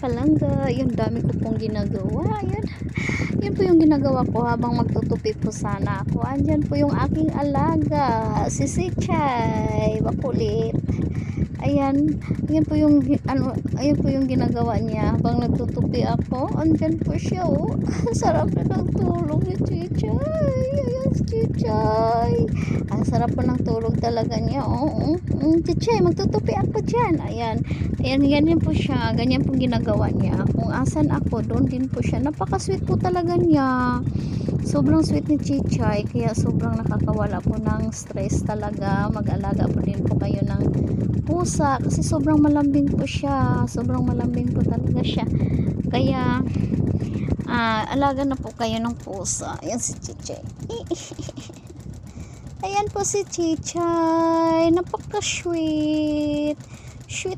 palangga. Yun, dami ko pong ginagawa. Yan. Yan po yung ginagawa ko habang magtutupi po sana ako. Andyan po yung aking alaga, si Sichay. Bakulit. Ayan, ayan po yung ano, ayan po yung ginagawa niya habang nagtutupi ako. Andyan po siya, oh. Sarap na ng tulog ni Chichay. Ayan si Chichay. Ang sarap po ng tulog talaga niya, oh. Mm, Chichay, magtutupi ako dyan. Ayan, ayan, ganyan po siya. Ganyan po ginagawa niya. Kung asan ako, doon din po siya. Napaka-sweet po talaga niya. Sobrang sweet ni Chichay, kaya sobrang nakakawala po ng stress talaga. Mag-alaga po din po kayo ng pusa kasi sobrang malambing po siya sobrang malambing po talaga siya kaya ah, alaga na po kayo ng pusa ayan si Chichay ayan po si Chichay napaka sweet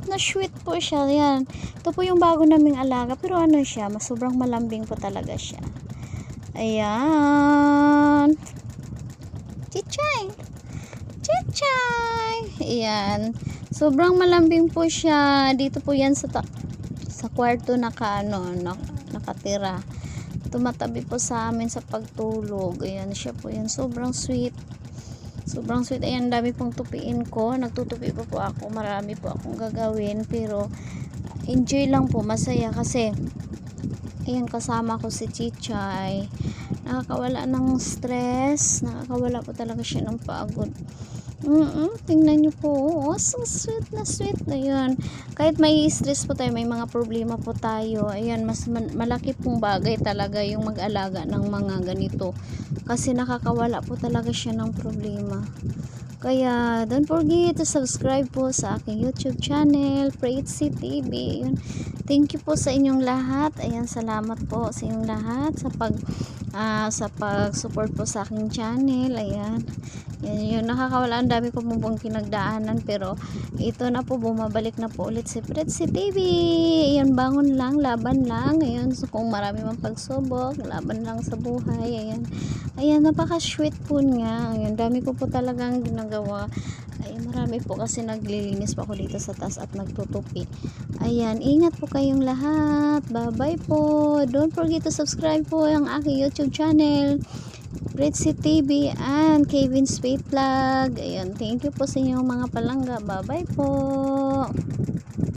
na sweet po siya yan ito po yung bago naming alaga pero ano siya mas sobrang malambing po talaga siya ayan Chichay Chichay ayan Sobrang malambing po siya. Dito po yan sa sa kwarto naka ano, nak- nakatira. Tumatabi po sa amin sa pagtulog. Ayan siya po yan. Sobrang sweet. Sobrang sweet. Ayan, dami pong tupiin ko. Nagtutupi po po ako. Marami po akong gagawin. Pero, enjoy lang po. Masaya kasi, ayan, kasama ko si Chichay. Nakakawala ng stress. Nakakawala po talaga siya ng pagod. Mm tingnan niyo po. Oh, so sweet na sweet na yun. Kahit may stress po tayo, may mga problema po tayo. Ayan, mas malaki pong bagay talaga yung mag-alaga ng mga ganito. Kasi nakakawala po talaga siya ng problema. Kaya, don't forget to subscribe po sa aking YouTube channel, Pratesy TV. Thank you po sa inyong lahat. Ayan, salamat po sa inyong lahat sa pag ah, sa pag-support po sa aking channel. Ayan. Nakakawala. Ang dami ko po pong pinagdaanan. Pero, ito na po, bumabalik na po ulit si Pratesy TV. Ayan, bangon lang, laban lang. Ayan, so kung marami mang pagsubok, laban lang sa buhay. Ayan. Ayan, napaka-sweet po niya. Ayan, dami ko po talagang ginagawa. Ay, marami po kasi naglilinis po ako dito sa taas at nagtutupi. Ayan, ingat po kayong lahat. Bye-bye po. Don't forget to subscribe po ang aking YouTube channel. Ritzy TV and Kevin Sweet Vlog. Ayan, thank you po sa inyong mga palangga. Bye-bye po.